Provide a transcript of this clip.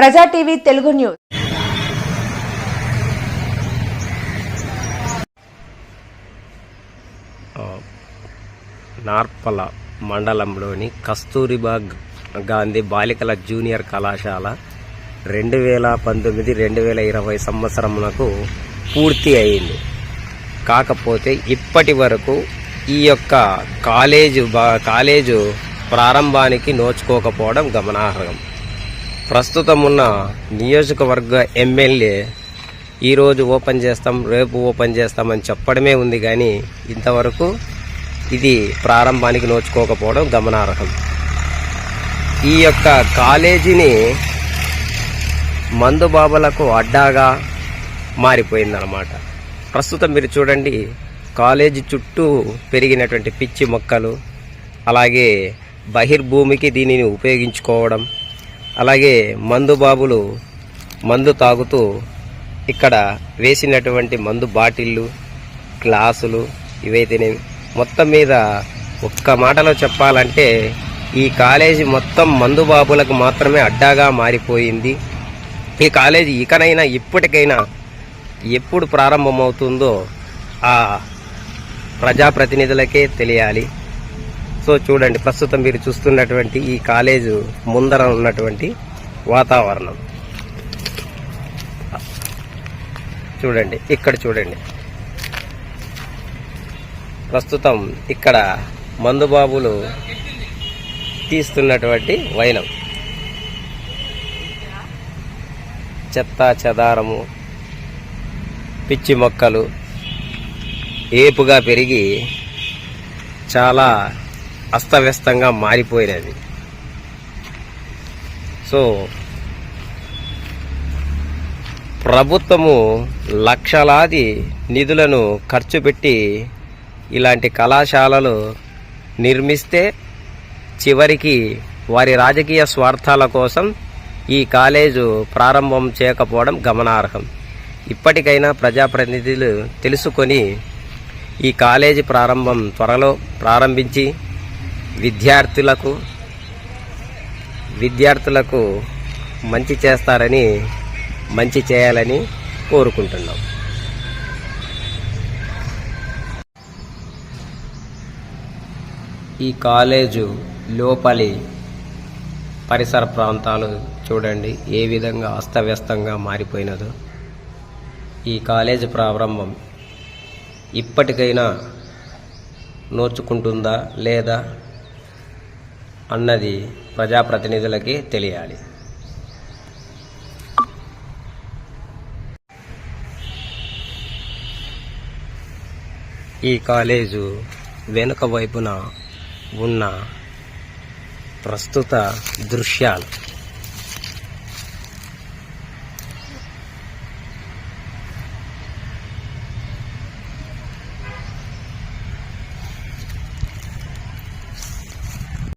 ప్రజా TV Telugu news. Narpala మండలంలోని కస్తూరిబా గాంధీ బాలికల జూనియర్ కళాశాల రెండు వేల పంతొమ్మిది రెండు వేల ఇరవై సంవత్సరమునకు పూర్తి అయింది. కాకపోతే ఇప్పటి వరకు ఈ యొక్క కాలేజు బా- కాలేజు ప్రారంభానికి నోచుకోకపోవడం గమనార్హం. ప్రస్తుతం ఉన్న నియోజకవర్గ ఎమ్మెల్యే ఈరోజు ఓపెన్ చేస్తాం రేపు ఓపెన్ చేస్తామని చెప్పడమే ఉంది కానీ ఇంతవరకు ఇది ప్రారంభానికి నోచుకోకపోవడం గమనార్హం. ఈ యొక్క కాలేజీని మందుబాబులకు అడ్డాగా మారిపోయిందన్నమాట. ప్రస్తుతం మీరు చూడండి కాలేజీ చుట్టూ పెరిగినటువంటి పిచ్చి మొక్కలు అలాగే బహిర్భూమికి దీనిని ఉపయోగించుకోవడం అలాగే మందు బాబులు మందు తాగుతూ ఇక్కడ వేసినటువంటి మందు బాటిళ్ళు గ్లాసులు ఇవైతేనే మొత్తం మీద ఒక్క మాటలో చెప్పాలంటే ఈ కాలేజీ మొత్తం మందు బాబులకు మాత్రమే అడ్డాగా మారిపోయింది. ఈ కాలేజీ ఇకనైనా ఇప్పటికైనా ఎప్పుడు ప్రారంభమవుతుందో ఆ ప్రజాప్రతినిధులకే తెలియాలి. సో చూడండి ప్రస్తుతం మీరు చూస్తున్నటువంటి ఈ కాలేజు ముందర ఉన్నటువంటి వాతావరణం. చూడండి ఇక్కడ చూడండి. ప్రస్తుతం ఇక్కడ మందుబాబులు తీస్తున్నటువంటి వైనం. చెత్త చెదారము పిచ్చి మొక్కలు ఏపుగా పెరిగి చాలా అస్తవ్యస్తంగా మారిపోయినది. సో ప్రభుత్వము లక్షలాది నిధులను ఖర్చు పెట్టి ఇలాంటి కళాశాలలు నిర్మిస్తే చివరికి వారి రాజకీయ స్వార్థాల కోసం ఈ కాలేజు ప్రారంభం చేయకపోవడం గమనార్హం. ఇప్పటికైనా ప్రజాప్రతినిధులు తెలుసుకొని ఈ కాలేజీ ప్రారంభం త్వరలో ప్రారంభించి విద్యార్థులకు విద్యార్థులకు మంచి చేస్తారని మంచి చేయాలని కోరుకుంటున్నాం. ఈ కాలేజు లోపలి పరిసర ప్రాంతాలు చూడండి ఏ విధంగా అస్తవ్యస్తంగా మారిపోయినదో. ఈ కాలేజ్ ప్రారంభం ఇప్పటికైనా నోచుకుంటుందా లేదా అన్నది ప్రజాప్రతినిధులకి తెలియాలి. ఈ కాలేజు వెనుక వైపున ఉన్న ప్రస్తుత దృశ్యాలు.